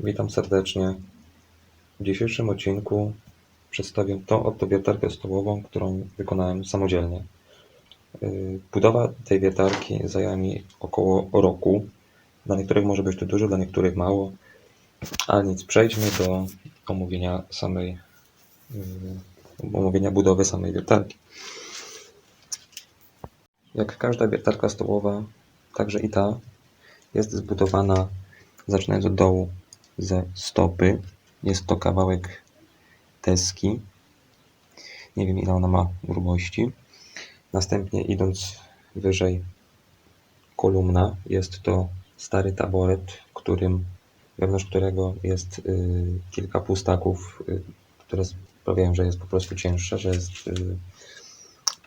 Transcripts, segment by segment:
Witam serdecznie. W dzisiejszym odcinku przedstawię tą oto wiertarkę stołową, którą wykonałem samodzielnie. Yy, Budowa tej wiertarki zajęła mi około roku. Dla niektórych może być to dużo, dla niektórych mało. Ale nic, przejdźmy do omówienia samej, yy, omówienia budowy samej wiertarki. Jak każda wiertarka stołowa, także i ta jest zbudowana zaczynając od dołu ze stopy. Jest to kawałek deski. Nie wiem ile ona ma grubości. Następnie idąc wyżej kolumna. Jest to stary taboret, którym, wewnątrz którego jest y, kilka pustaków, y, które sprawiają, że jest po prostu cięższa, że jest y,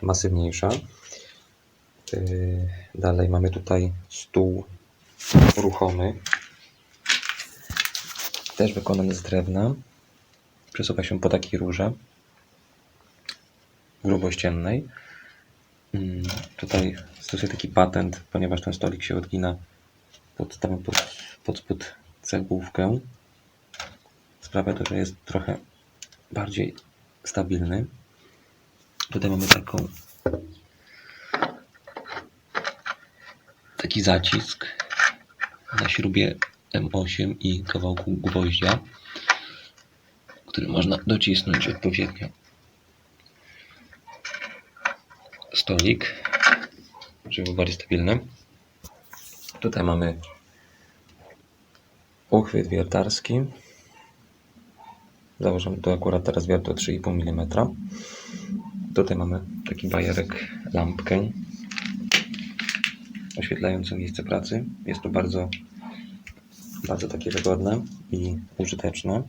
masywniejsza. Y, Dalej mamy tutaj stół ruchomy, też wykonany z drewna. Przesuwa się po takiej rurze grubościennej. Mm, Tutaj stosuję taki patent, ponieważ ten stolik się odgina, podstawiam pod, pod spód cegłówkę. Sprawia to, że jest trochę bardziej stabilny. Tutaj mamy taką taki zacisk na śrubie M8 i kawałku gwoździa, który można docisnąć odpowiednio. Stolik, żeby był bardziej stabilny. Tutaj mamy uchwyt wiertarski. Założę tu akurat teraz wiertło 3,5 mm. Tutaj mamy taki bajerek, lampkę oświetlający miejsce pracy. Jest to bardzo, bardzo takie wygodne i użyteczne.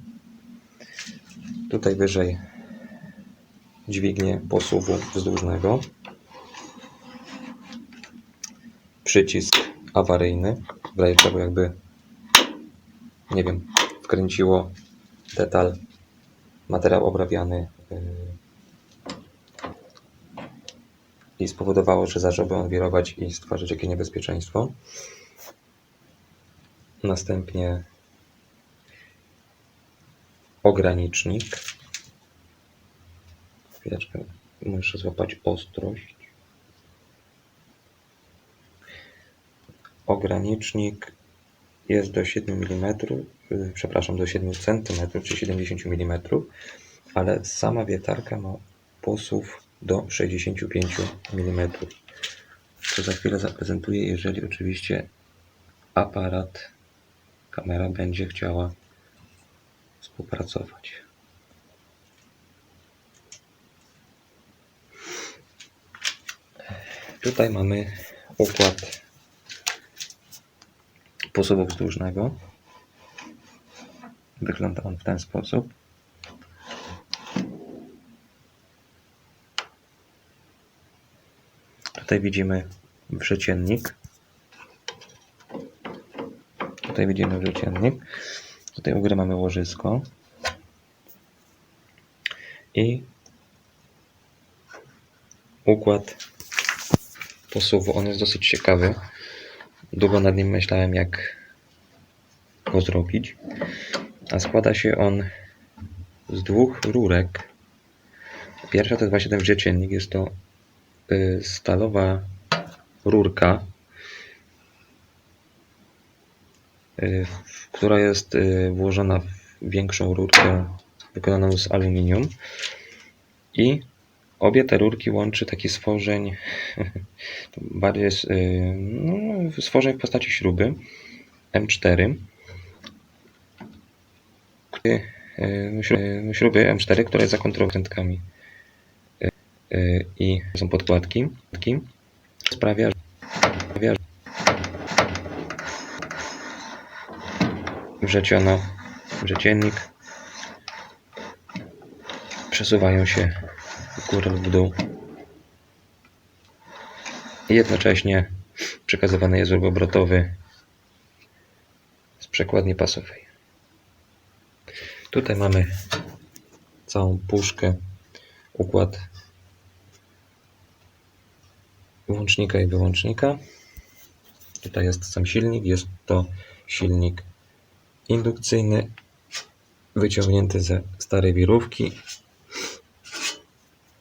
Tutaj wyżej dźwignię posuwu wzdłużnego. Przycisk awaryjny, w razie jakby, nie wiem, wkręciło detal, materiał obrabiany yy, i spowodowało, że zacząłby on wirować i stwarzać jakieś niebezpieczeństwo. Następnie ogranicznik. Chwileczkę, muszę złapać ostrość. Ogranicznik jest do 7 mm, y, przepraszam, do 7 cm czy 70 mm, ale sama wiertarka ma posuw do 65 mm. Co za chwilę zaprezentuję, jeżeli oczywiście aparat, kamera będzie chciała współpracować. Tutaj mamy układ posuwu wzdłużnego. Wygląda on w ten sposób. Tutaj widzimy przeciennik. Tutaj widzimy przeciennik. Tutaj u góry mamy łożysko. I układ posuwu. On jest dosyć ciekawy. Długo nad nim myślałem, jak go zrobić. A składa się on z dwóch rurek. Pierwsza to jest właśnie ten przeciennik. Jest to y, stalowa rurka, y, w- która jest y, włożona w większą rurkę wykonaną z aluminium. I obie te rurki łączy taki stworzeń bardziej y, no, stworzeń w postaci śruby M4 który, y, śru- y, śruby M4, która jest zakontrolowana y, i są podkładki, sprawia, sprawia że wrzeciono, wrzeciennik przesuwają się w górę lub w dół jednocześnie przekazywany jest ruch obrotowy z przekładni pasowej. Tutaj mamy całą puszkę, układ włącznika i wyłącznika. Tutaj jest sam silnik, jest to silnik indukcyjny wyciągnięty ze starej wirówki.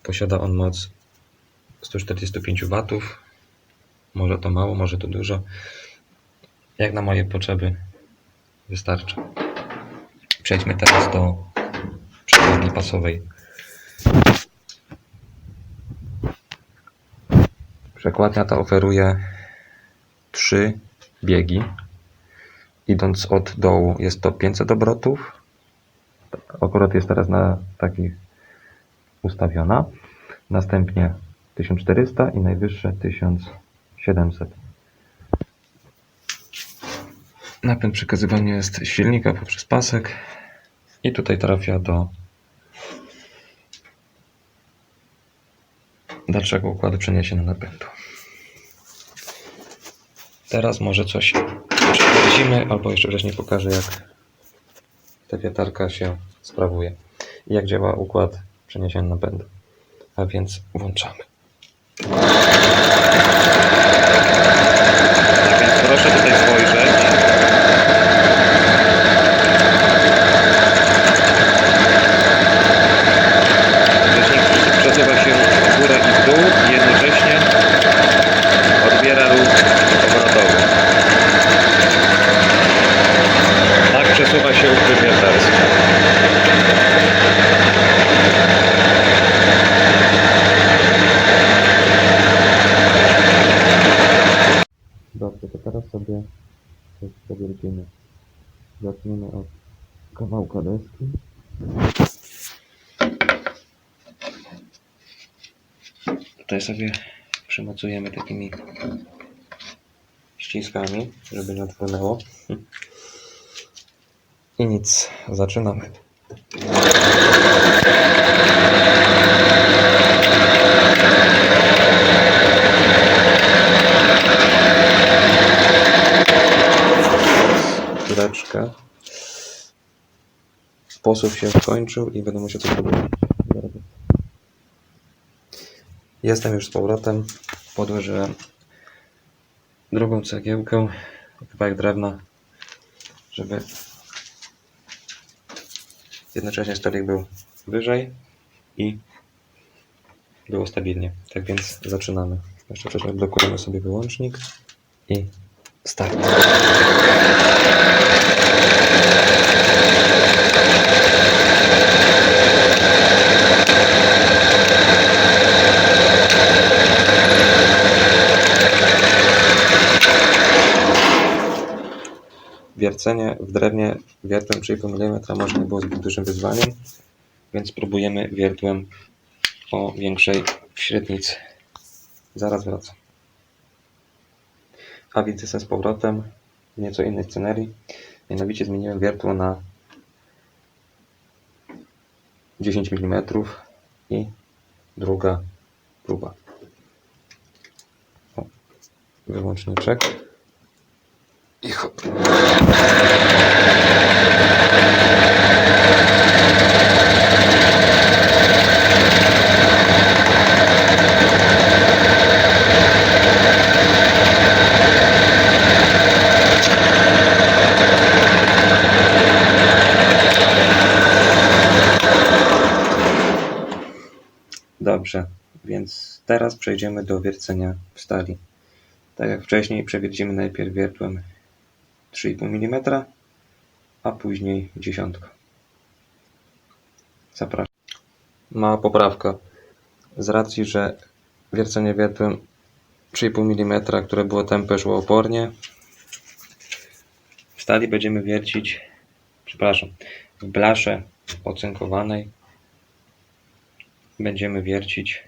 Posiada on moc 145 W. Może to mało, może to dużo. Jak na moje potrzeby wystarcza. Przejdźmy teraz do przekładni pasowej. Przekładnia ta oferuje trzy biegi. Idąc od dołu jest to 500 obrotów. Akurat jest teraz na takich ustawiona. Następnie 1400 i najwyższe 1700. Napęd przekazywania jest z silnika poprzez pasek i tutaj trafia do dalszego układu przeniesienia napędu. Teraz może coś przekręcimy, albo jeszcze wcześniej pokażę, jak ta wiertarka się sprawuje i jak działa układ przeniesienia napędu. A więc włączamy. Tak więc proszę tutaj spojrzeć. Wcześniej przesuwa się w górę i w dół i jednocześnie odbiera ruch obrotowy. Tak przesuwa się układ wiertarski. Dobrze, to teraz sobie coś powiercimy. Zaczniemy od kawałka deski. Tutaj sobie przymocujemy takimi ściskami, żeby nie odpłynęło. I nic, zaczynamy. Chwileczkę. Sposób się skończył i będę musiał coś podłożyć. Jestem już z powrotem. Podłożyłem drugą cegiełkę, kawałek drewna, żeby jednocześnie stolik był wyżej i było stabilnie. Tak więc zaczynamy. Jeszcze wcześniej blokujemy sobie wyłącznik i start. Wiercenie w drewnie wiertłem 3,5 mm może nie było zbyt dużym wyzwaniem, więc spróbujemy wiertłem o większej średnicy. Zaraz wracam. A więc jestem z powrotem w nieco innej scenerii. Mianowicie zmieniłem wiertło na 10 mm i druga próba. O, wyłączniczek. I hop. Więc teraz przejdziemy do wiercenia w stali. Tak jak wcześniej, przewiercimy najpierw wiertłem 3,5 mm, a później dziesiątką. Zapraszam. Mała poprawka. Z racji, że wiercenie wiertłem 3,5 mm, które było tępe, szło opornie, w stali będziemy wiercić, przepraszam, w blasze ocynkowanej będziemy wiercić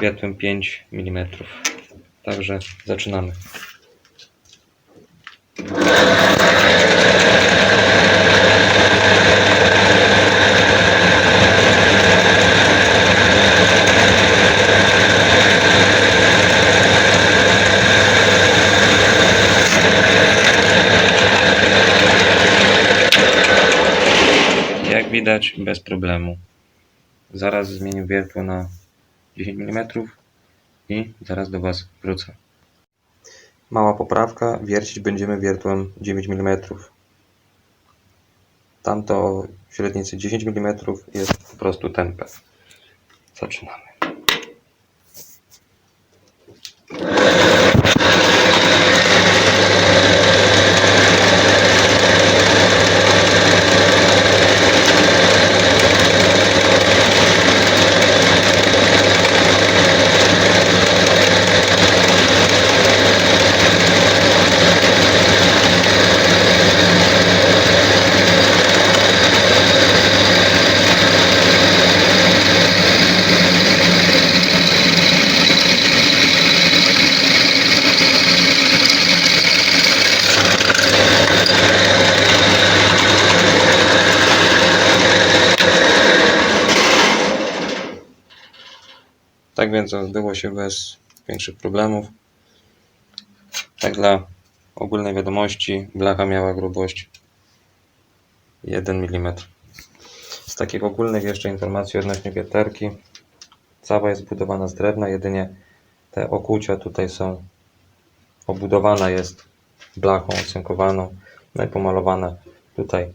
wiertłem 5 mm. Także zaczynamy. Jak widać, bez problemu. Zaraz zmienię wiertło na 10 mm i zaraz do Was wrócę. Mała poprawka, wiercić będziemy wiertłem 9 mm. Tamto średnicy 10 mm jest po prostu tępe. Zaczynamy. Więc odbyło się bez większych problemów. Tak dla ogólnej wiadomości, blacha miała grubość 1 mm. Z takich ogólnych jeszcze informacji odnośnie wiertarki. Cała jest zbudowana z drewna, jedynie te okucia tutaj są obudowana jest blachą ocynkowaną, no pomalowana tutaj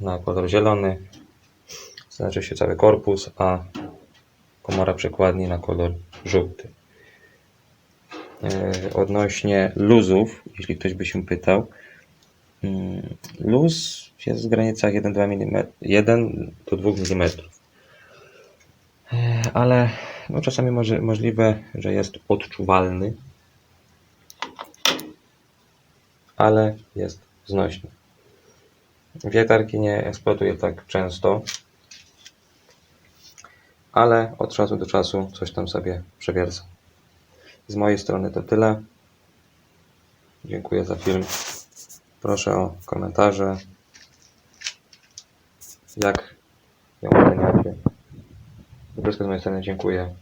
na kolor zielony. Znaczy się cały korpus, a komora przekładni na kolor żółty. E, Odnośnie luzów, jeśli ktoś by się pytał, mm, luz jest w granicach 1-2 mm, 1 do 2 mm. E, Ale no, czasami może, możliwe, że jest odczuwalny, ale jest znośny. Wiertarki nie eksploatuję tak często, ale od czasu do czasu coś tam sobie przewiercam. Z mojej strony to tyle. Dziękuję za film. Proszę o komentarze. Jak ją oceniacie? Wszystko z mojej strony dziękuję.